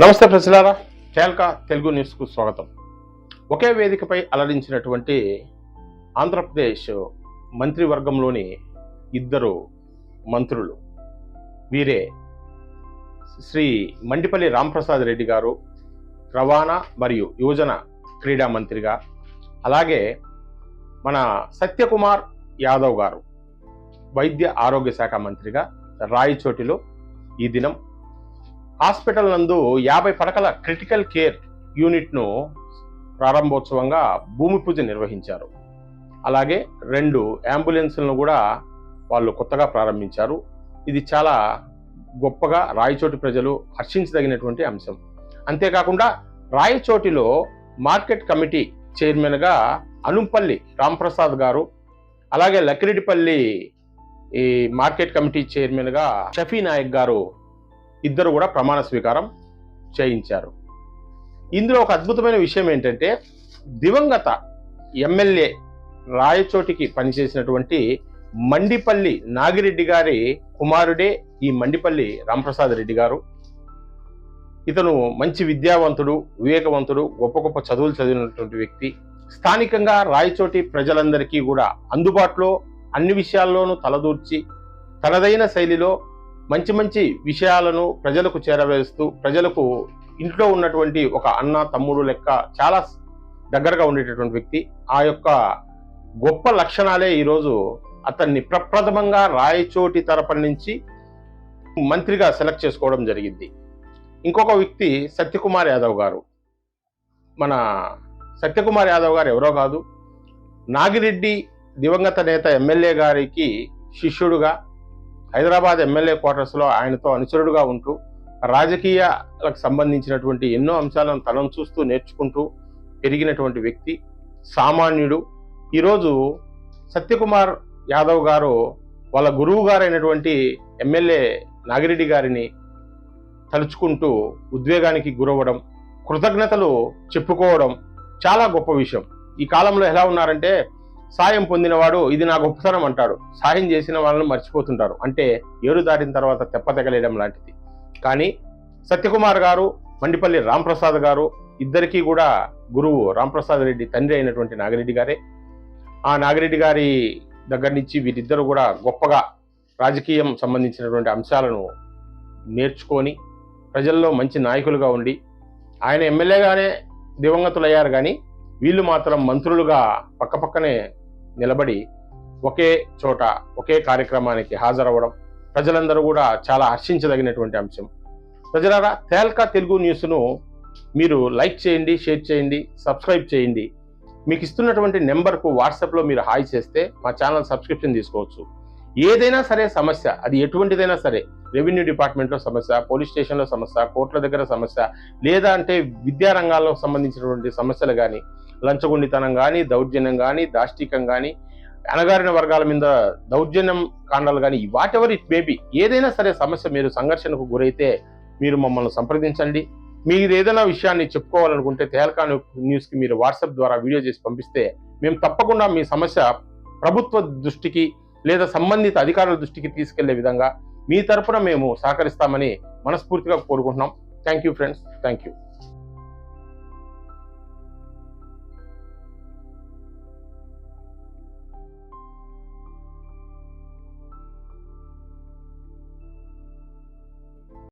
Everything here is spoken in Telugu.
నమస్తే ప్రజలారా కేల్కా తెలుగు న్యూస్కు స్వాగతం. ఒకే వేదికపై అలరించినటువంటి ఆంధ్రప్రదేశ్ మంత్రివర్గంలోని ఇద్దరు మంత్రులు. వీరే శ్రీ మండిపల్లి రాంప్రసాద్ రెడ్డి గారు రవాణా మరియు యువజన క్రీడా మంత్రిగా అలాగే మన సత్యకుమార్ యాదవ్ గారు వైద్య ఆరోగ్య శాఖ మంత్రిగా రాయచోటిలో ఈ దినం హాస్పిటల్ నందు యాభై పడకల క్రిటికల్ కేర్ యూనిట్ను ప్రారంభోత్సవంగా భూమి పూజ నిర్వహించారు. అలాగే రెండు అంబులెన్సులను కూడా వాళ్ళు కొత్తగా ప్రారంభించారు. ఇది చాలా గొప్పగా రాయచోటి ప్రజలు హర్షించదగినటువంటి అంశం. అంతేకాకుండా రాయచోటిలో మార్కెట్ కమిటీ చైర్మన్గా అనుంపల్లి రాంప్రసాద్ గారు అలాగే లక్కిరెడ్డిపల్లి ఈ మార్కెట్ కమిటీ చైర్మన్గా షఫీ నాయక్ గారు ఇద్దరు కూడా ప్రమాణ స్వీకారం చేయించారు. ఇందులో ఒక అద్భుతమైన విషయం ఏంటంటే దివంగత ఎమ్మెల్యే రాయచోటికి పనిచేసినటువంటి మండిపల్లి నాగిరెడ్డి గారి కుమారుడే ఈ మండిపల్లి రామప్రసాద్ రెడ్డి గారు. ఇతను మంచి విద్యావంతుడు వివేకవంతుడు గొప్ప గొప్ప చదువులు చదివినటువంటి వ్యక్తి. స్థానికంగా రాయచోటి ప్రజలందరికీ కూడా అందుబాటులో అన్ని విషయాల్లోనూ తలదూర్చి తనదైన శైలిలో మంచి మంచి విషయాలను ప్రజలకు చేరవేస్తూ ప్రజలకు ఇంట్లో ఉన్నటువంటి ఒక అన్న తమ్ముడు లెక్క చాలా దగ్గరగా ఉండేటటువంటి వ్యక్తి. ఆ యొక్క గొప్ప లక్షణాలే ఈరోజు అతన్ని ప్రప్రథమంగా రాయచోటి తరపున నుంచి మంత్రిగా సెలెక్ట్ చేసుకోవడం జరిగింది. ఇంకొక వ్యక్తి సత్యకుమార్ యాదవ్ గారు. మన సత్యకుమార్ యాదవ్ గారు ఎవరో కాదు. నాగిరెడ్డి దివంగత నేత ఎమ్మెల్యే గారికి శిష్యుడుగా హైదరాబాద్ ఎమ్మెల్యే క్వార్టర్స్లో ఆయనతో అనుచరుడుగా ఉంటూ రాజకీయాలకు సంబంధించినటువంటి ఎన్నో అంశాలను తనం చూస్తూ నేర్చుకుంటూ పెరిగినటువంటి వ్యక్తి సామాన్యుడు. ఈరోజు సత్యకుమార్ యాదవ్ గారు వాళ్ళ గురువు గారైనటువంటి ఎమ్మెల్యే నాగిరెడ్డి గారిని తలుచుకుంటూ ఉద్వేగానికి గురవ్వడం కృతజ్ఞతలు చెప్పుకోవడం చాలా గొప్ప విషయం. ఈ కాలంలో ఎలా ఉన్నారంటే సాయం పొందినవాడు ఇది నా గొప్పతనం అంటాడు. సాయం చేసిన వాళ్ళని మర్చిపోతుంటారు. అంటే ఏరు దాటిన తర్వాత తెప్పతెగలేయడం లాంటిది. కానీ సత్యకుమార్ గారు మండిపల్లి రాంప్రసాద్ గారు ఇద్దరికీ కూడా గురువు రాంప్రసాద్ రెడ్డి తండ్రి అయినటువంటి నాగిరెడ్డి గారే. ఆ నాగిరెడ్డి గారి దగ్గర నుంచి వీరిద్దరూ కూడా గొప్పగా రాజకీయం సంబంధించినటువంటి అంశాలను నేర్చుకొని ప్రజల్లో మంచి నాయకులుగా ఉండి ఆయన ఎమ్మెల్యేగానే దివంగతులయ్యారు కానీ వీళ్ళు మాత్రం మంత్రులుగా పక్కపక్కనే నిలబడి ఒకే చోట ఒకే కార్యక్రమానికి హాజరవ్వడం ప్రజలందరూ కూడా చాలా హర్షించదగినటువంటి అంశం. ప్రజలారా తేల్కా తెలుగు న్యూస్ను మీరు లైక్ చేయండి షేర్ చేయండి సబ్స్క్రైబ్ చేయండి. మీకు ఇస్తున్నటువంటి నెంబర్కు వాట్సాప్లో మీరు హాయ్ చేస్తే మా ఛానల్ సబ్స్క్రిప్షన్ తీసుకోవచ్చు. ఏదైనా సరే సమస్య అది ఎటువంటిదైనా సరే రెవెన్యూ డిపార్ట్మెంట్లో సమస్య పోలీస్ స్టేషన్లో సమస్య కోర్టుల దగ్గర సమస్య లేదా అంటే విద్యారంగాల్లో సంబంధించినటువంటి సమస్యలు కానీ లంచగొండితనం కానీ దౌర్జన్యం కానీ దాష్టికం కానీ అణగారిన వర్గాల మీద దౌర్జన్యం కాండాలు కానీ వాట్ ఎవర్ ఇట్ మేబీ ఏదైనా సరే సమస్య మీరు సంఘర్షణకు గురైతే మీరు మమ్మల్ని సంప్రదించండి. మీరు ఏదైనా విషయాన్ని చెప్పుకోవాలనుకుంటే తేలకా న్యూస్కి మీరు వాట్సాప్ ద్వారా వీడియో చేసి పంపిస్తే మేము తప్పకుండా మీ సమస్య ప్రభుత్వ దృష్టికి లేదా సంబంధిత అధికారుల దృష్టికి తీసుకెళ్ళే విధంగా మీ తరపున మేము సహకరిస్తామని మనస్ఫూర్తిగా కోరుకుంటున్నాం. Thank you friends. Thank you.